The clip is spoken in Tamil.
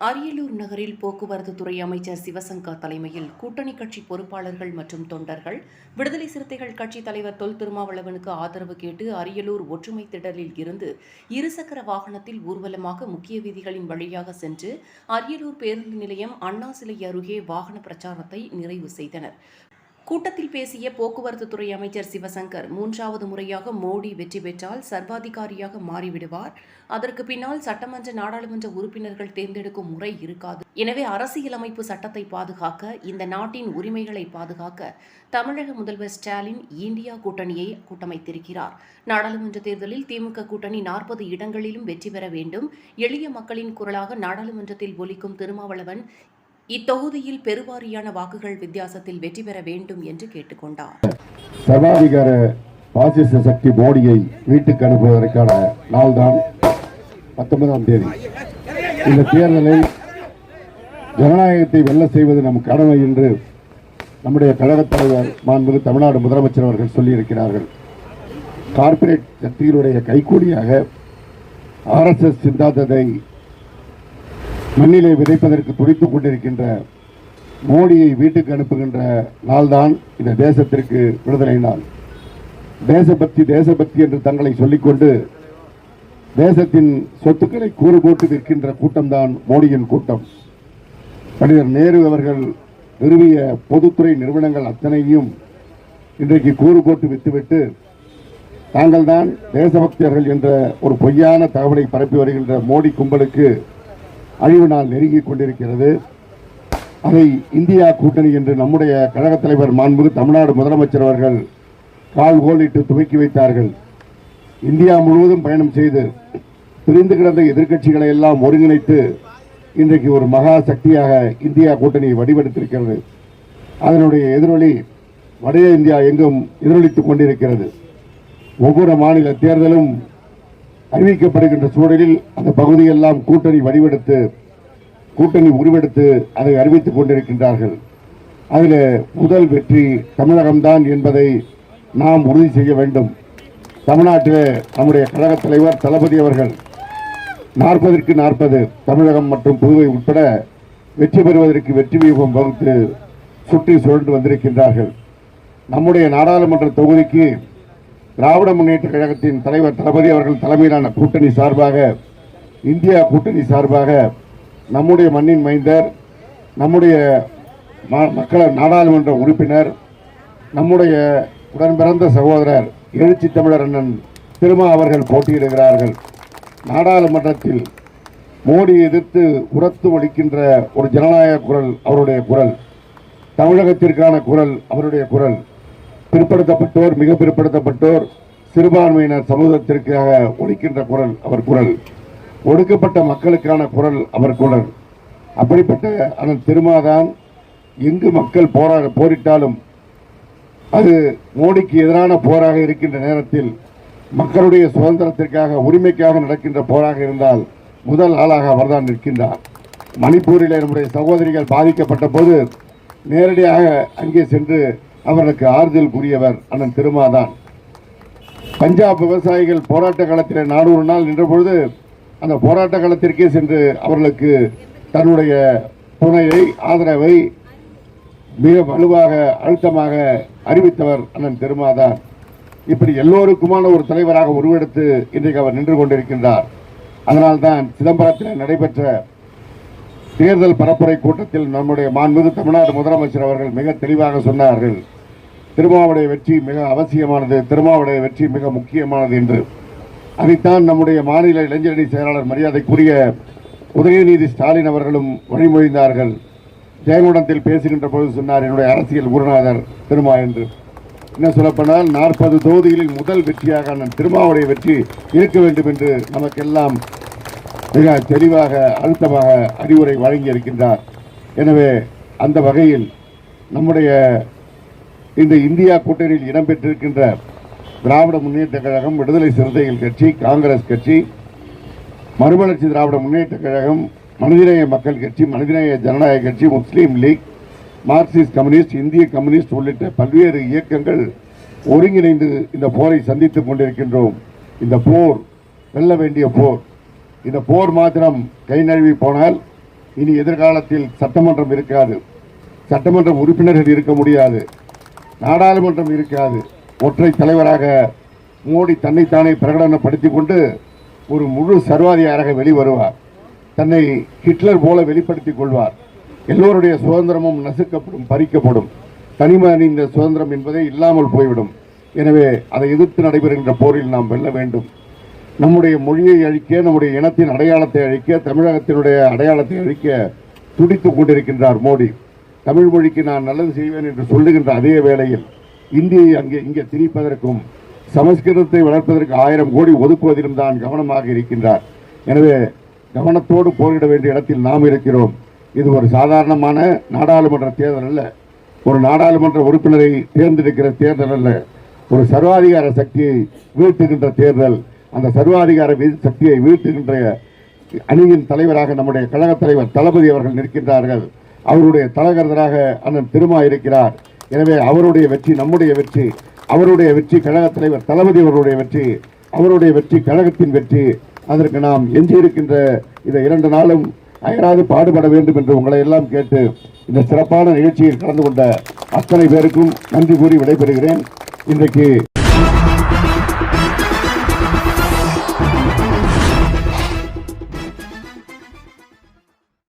அரியலூர் நகரில் போக்குவரத்து துறை அமைச்சர் சிவசங்கர் தலைமையில் கூட்டணி கட்சி பொறுப்பாளர்கள் மற்றும் தொண்டர்கள் விடுதலை சிறுத்தைகள் கட்சி தலைவர் தொல் திருமாவளவனுக்கு ஆதரவு கேட்டு அரியலூர் ஒற்றுமை திடலில் இருந்து இருசக்கர வாகனத்தில் ஊர்வலமாக முக்கிய வீதிகளின் வழியாக சென்று அரியலூர் பேருந்து நிலையம் அண்ணா சிலை அருகே வாகன பிரச்சாரத்தை நிறைவு செய்தனர். கூட்டத்தில் பேசிய போக்குவரத்து துறை அமைச்சர் சிவசங்கர் மூன்றாவது முறையாக மோடி வெற்றி பெற்றால் சர்வாதிகாரியாக மாறிவிடுவார். அதற்கு பின்னால் சட்டமன்ற நாடாளுமன்ற உறுப்பினர்கள் தேர்ந்தெடுக்கும் முறை இருக்காது. எனவே அரசியலமைப்பு சட்டத்தை பாதுகாக்க இந்த நாட்டின் உரிமைகளை பாதுகாக்க தமிழக முதல்வர் ஸ்டாலின் இந்தியா கூட்டணியை கூட்டமைத்திருக்கிறார். நாடாளுமன்ற தேர்தலில் திமுக கூட்டணி நாற்பது இடங்களிலும் வெற்றி பெற வேண்டும். எளிய மக்களின் குரலாக நாடாளுமன்றத்தில் ஒலிக்கும் திருமாவளவன் இத்தொகுதியில் பெருவாரியான வாக்குகள் வித்தியாசத்தில் வெற்றி பெற வேண்டும் என்று கேட்டுக்கொண்டார். சர்வாதிகார பாசிச சக்தி மோடியை வீட்டுக்கு அனுப்புவதற்கான நாள்தான் பத்தொன்பதாம் தேதி. இந்த தேர்தலில் ஜனநாயகத்தை வெல்ல செய்வது நம் கடமை என்று நம்முடைய கழகத் தலைவர் மாண்பு தமிழ்நாடு முதலமைச்சர் அவர்கள் சொல்லியிருக்கிறார்கள். கார்ப்பரேட் சக்திகளுடைய கைக்கூலியாக ஆர்எஸ்எஸ் சித்தாந்தத்தை மண்ணிலே விதைப்பதற்கு துடித்துக் கொண்டிருக்கின்ற மோடியை வீட்டுக்கு அனுப்புகின்ற நாள்தான் இந்த தேசத்திற்கு விடுதலை நாள். தேசபக்தி தேசபக்தி என்று தங்களை சொல்லிக்கொண்டு தேசத்தின் சொத்துக்களை கூறு போட்டு நிற்கின்ற கூட்டம்தான் மோடியின் கூட்டம். பண்டிதர் நேரு அவர்கள் நிறுவிய பொதுத்துறை நிறுவனங்கள் அத்தனையும் இன்றைக்கு கூறு போட்டு வித்துவிட்டு தாங்கள்தான் தேசபக்தர்கள் என்ற ஒரு பொய்யான தகவலை பரப்பி வருகின்ற மோடி கும்பலுக்கு அழிவு நாள் நெருங்கிக் கொண்டிருக்கிறது. அதை இந்தியா கூட்டணி என்று நம்முடைய கழகத் தலைவர் மாண்புமிகு தமிழ்நாடு முதலமைச்சர் அவர்கள் கால் கோலிட்டு துவக்கி வைத்தார்கள். இந்தியா முழுவதும் பயணம் செய்து பிரிந்து கிடந்த எதிர்க்கட்சிகளை எல்லாம் ஒருங்கிணைத்து இன்றைக்கு ஒரு மகா சக்தியாக இந்தியா கூட்டணி வடிவெடுத்திருக்கிறது. அதனுடைய எதிரொலி வட இந்தியா எங்கும் எதிரொலித்துக் கொண்டிருக்கிறது. ஒவ்வொரு மாநில தேர்தலும் அறிவிக்கப்படுகின்ற சூழலில் அந்த பகுதியெல்லாம் கூட்டணி வடிவெடுத்து கூட்டணி உருவெடுத்து அதை அறிவித்துக் கொண்டிருக்கின்றார்கள். அதில் முதல் வெற்றி தமிழகம்தான் என்பதை நாம் உறுதி செய்ய வேண்டும். தமிழ்நாட்டில் நம்முடைய கழகத் தலைவர் தளபதி அவர்கள் நாற்பதற்கு நாற்பது தமிழகம் மற்றும் புதுவை உட்பட வெற்றி பெறுவதற்கு வெற்றி வியூகம் வகுத்து சுற்றி சுழன்று வந்திருக்கின்றார்கள். நம்முடைய நாடாளுமன்ற தொகுதிக்கு திராவிட முன்னேற்ற கழகத்தின் தலைவர் தளபதி அவர்கள் தலைமையிலான கூட்டணி சார்பாக இந்தியா கூட்டணி சார்பாக நம்முடைய மண்ணின் மைந்தர் நம்முடைய ம- மக்கள் நாடாளுமன்ற உறுப்பினர் நம்முடைய உடன் பிறந்த சகோதரர் எழுச்சி தமிழர் அண்ணன் திருமா அவர்கள் போட்டியிடுகிறார்கள். நாடாளுமன்றத்தில் மோடியை எதிர்த்து உரத்து ஒழிக்கின்ற ஒரு ஜனநாயக குரல் அவருடைய குரல் தமிழகத்திற்கான குரல் அவருடைய குரல். பிற்படுத்தப்பட்டோர் மிக பிற்படுத்தப்பட்டோர் சிறுபான்மையினர் சமூகத்திற்காக ஒழிக்கின்ற குரல் அவர் குரல். ஒடுக்கப்பட்ட மக்களுக்கான குரல் அவர் குரல். அப்படிப்பட்ட அதன் திருமாதான் எங்கு மக்கள் போரா போரிட்டாலும் அது மோடிக்கு எதிரான போராக இருக்கின்ற நேரத்தில் மக்களுடைய சுதந்திரத்திற்காக உரிமைக்காக நடக்கின்ற போராக இருந்தால் முதல் ஆளாக அவர்தான் நிற்கின்றார். மணிப்பூரில் நம்முடைய சகோதரிகள் பாதிக்கப்பட்ட போது நேரடியாக அங்கே சென்று அவர்களுக்கு ஆறுதல் கூறியவர் அண்ணன் திருமாதான். பஞ்சாப் விவசாயிகள் போராட்ட காலத்தில் நானூறு நாள் நின்ற பொழுது அந்த போராட்ட காலத்திற்கே சென்று அவர்களுக்கு தன்னுடைய துணையை ஆதரவை மிக வலுவாக அழுத்தமாக அறிவித்தவர் அண்ணன் திருமாதான். இப்படி எல்லோருக்குமான ஒரு தலைவராக உருவெடுத்து இன்றைக்கு அவர் நின்று கொண்டிருக்கின்றார். அதனால்தான் சிதம்பரத்தில் நடைபெற்ற தேர்தல் பரப்புரை கூட்டத்தில் நம்முடைய மாண்புமிகு தமிழ்நாடு முதலமைச்சர் அவர்கள் மிக தெளிவாக சொன்னார்கள். திருமாவுடைய வெற்றி மிக அவசியமானது. திருமாவுடைய வெற்றி மிக முக்கியமானது என்று. அதைத்தான் நம்முடைய மாநில இளைஞரணி செயலாளர் மரியாதைக்குரிய உதயநிதி ஸ்டாலின் அவர்களும் வழிமொழிந்தார்கள். ஜெயங்கொண்டத்தில் பேசுகின்ற பொழுது சொன்னார் என்னுடைய அரசியல் குருநாதர் திருமா என்று. என்ன சொல்லப்போனால் நாற்பது தொகுதிகளில் முதல் வெற்றியாக நான் திருமாவுடைய வெற்றி இருக்க வேண்டும் என்று நமக்கெல்லாம் மிக தெளிவாக அழுத்தமாக அறிவுரை வழங்கி இருக்கின்றார் எனவே அந்த வகையில் நம்முடைய இந்த இந்தியா கூட்டணியில் இடம்பெற்றிருக்கின்ற திராவிட முன்னேற்ற கழகம் விடுதலை சிறுத்தைகள் கட்சி காங்கிரஸ் கட்சி மறுமலர்ச்சி திராவிட முன்னேற்ற கழகம் மனிதநேய மக்கள் கட்சி Manithaneya Jananayaga Katchi Muslim League Marxist Communist இந்திய கம்யூனிஸ்ட் உள்ளிட்ட பல்வேறு இயக்கங்கள் ஒருங்கிணைந்து இந்த போரை சந்தித்துக் கொண்டிருக்கின்றோம். இந்த போர் வெல்ல வேண்டிய போர். இந்த போர் மாத்திரம் கை நழுவி போனால் இனி எதிர்காலத்தில் சட்டமன்றம் இருக்காது. சட்டமன்ற உறுப்பினர்கள் இருக்க முடியாது. நாடாளுமன்றம் இருக்காது. ஒற்றை தலைவராக மோடி தன்னைத்தானே பிரகடனப்படுத்திக் கொண்டு ஒரு முழு சர்வாதிகாராக வெளிவருவார். தன்னை ஹிட்லர் போல வெளிப்படுத்திக் கொள்வார். எல்லோருடைய சுதந்திரமும் நசுக்கப்படும் பறிக்கப்படும். தனிமனிந்த சுதந்திரம் என்பதே இல்லாமல் போய்விடும். எனவே அதை எதிர்த்து நடைபெறுகின்ற போரில் நாம் வெல்ல வேண்டும். நம்முடைய மொழியை அழிக்க நம்முடைய இனத்தின் அடையாளத்தை அழிக்க தமிழகத்தினுடைய அடையாளத்தை அழிக்க துடித்துக் கொண்டிருக்கின்றார் மோடி. தமிழ் மொழிக்கு நான் நல்லது செய்வேன் என்று சொல்லுகின்ற அதே வேளையில் இந்தியை அங்கே இங்கே திணிப்பதற்கும் சமஸ்கிருதத்தை வளர்ப்பதற்கு ஆயிரம் கோடி ஒதுக்குவதிலும் தான் கவனமாக இருக்கின்றார். எனவே கவனத்தோடு போரிட வேண்டிய இடத்தில் நாம் இருக்கிறோம். இது ஒரு சாதாரணமான நாடாளுமன்ற தேர்தல் அல்ல. ஒரு நாடாளுமன்ற உறுப்பினரை தேர்ந்தெடுக்கிற தேர்தல் அல்ல. ஒரு சர்வாதிகார சக்தியை வீழ்த்துகின்ற தேர்தல். அந்த சர்வாதிகார வீ- சக்தியை வீழ்த்துகின்ற அணியின் தலைவராக நம்முடைய கழகத் தலைவர் தளபதி அவர்கள் நிற்கின்றார்கள். அவருடைய தலைகர்தராக அண்ணன் திருமா இருக்கிறார் எனவே அவருடைய வெற்றி நம்முடைய வெற்றி அவருடைய வெற்றி கழகத் தலைவர் தளபதி அவருடைய வெற்றி அவருடைய வெற்றி கழகத்தின் வெற்றி. அதற்கு நாம் எஞ்சியிருக்கின்ற இந்த இரண்டு நாளும் அயராது பாடுபட வேண்டும் என்று உங்களை எல்லாம் கேட்டு இந்த சிறப்பான நிகழ்ச்சியில் கலந்து கொண்ட அத்தனை பேருக்கும் நன்றி கூறி விடைபெறுகிறேன். இன்றைக்கு